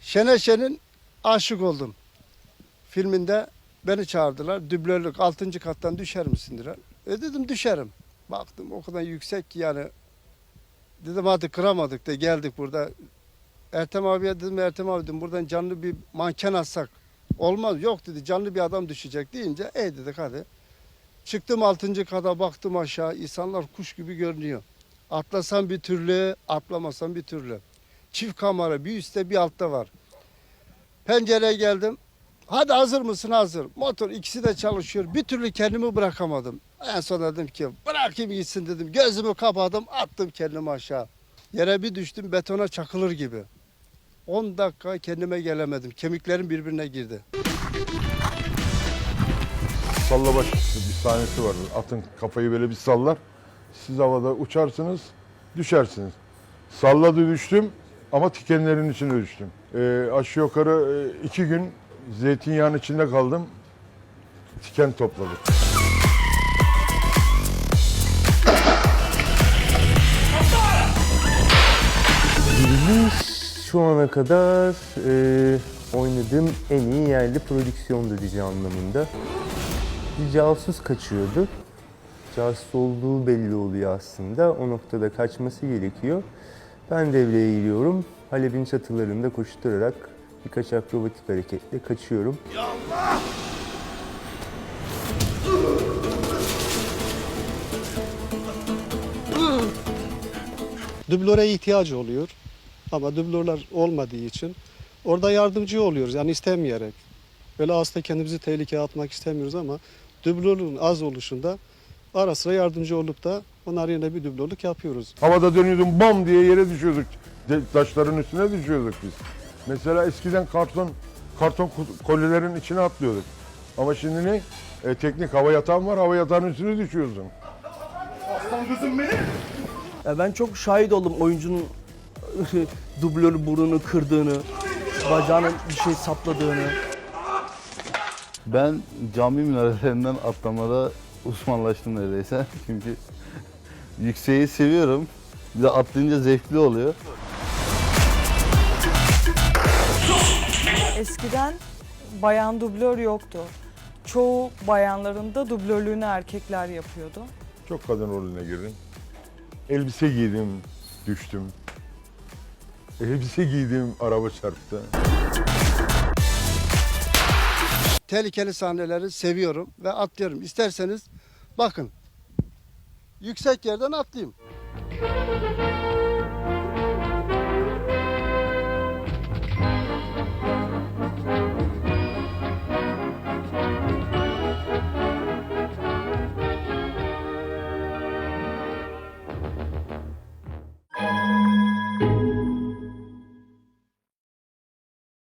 Şener Şen'in Aşık Oldum filminde beni çağırdılar. Dublörlük 6. kattan düşer misin dediler. E dedim düşerim. Baktım o kadar yüksek ki yani. Dedim hadi kıramadık da geldik burada. Ertem abiye dedim Ertem abi dedim buradan canlı bir manken atsak. Olmaz yok dedi canlı bir adam düşecek deyince e dedik hadi. Çıktım 6. kata baktım aşağı insanlar kuş gibi görünüyor. Atlasam bir türlü atlamasam bir türlü. Çift kamera bir üstte bir altta var. Pencereye geldim. Hadi hazır mısın? Hazır. Motor ikisi de çalışıyor. Bir türlü kendimi bırakamadım. En son dedim ki bırakayım gitsin dedim. Gözümü kapadım attım kendimi aşağı. Yere bir düştüm betona çakılır gibi. 10 dakika kendime gelemedim. Kemiklerim birbirine girdi. Sallabaş bir sahnesi vardır. Atın kafayı böyle bir sallar. Siz havada uçarsınız, düşersiniz. Salladı düştüm ama tikenlerin içine düştüm. Ee, aşağı yukarı e, iki gün zeytinyağının içinde kaldım. Tiken topladık. Bizim şu ana kadar e, oynadığım en iyi yerli prodüksiyondu dizi anlamında. Bir casus kaçıyordu. Casus olduğu belli oluyor aslında. O noktada kaçması gerekiyor. Ben devreye giriyorum. Halep'in çatılarında koşturarak birkaç akrobatik hareketle kaçıyorum. dublöre ihtiyacı oluyor. Ama dublörler olmadığı için orada yardımcı oluyoruz yani istemeyerek. Böyle aslında kendimizi tehlikeye atmak istemiyoruz ama dublörün az oluşunda ara sıra yardımcı olup da onlar yerine bir dublörlük yapıyoruz. Havada dönüyordum bam diye yere düşüyorduk. De- Taşların üstüne düşüyorduk biz. Mesela eskiden karton karton ku- kolilerin içine atlıyorduk. Ama şimdi ne? E, teknik hava yatağın var, hava yatağının üstüne düşüyorsun. Ya ben çok şahit oldum oyuncunun dublörü burnunu kırdığını, bacağına bir şey sapladığını. Ben cami minarelerinden atlamada uzmanlaştım neredeyse. Çünkü yükseği seviyorum. Bir de atlayınca zevkli oluyor. Eskiden bayan dublör yoktu. Çoğu bayanların da dublörlüğünü erkekler yapıyordu. Çok kadın rolüne girdim. Elbise giydim, düştüm. Elbise giydim, araba çarptı. Tehlikeli sahneleri seviyorum ve atlıyorum. İsterseniz bakın. Yüksek yerden atlayayım.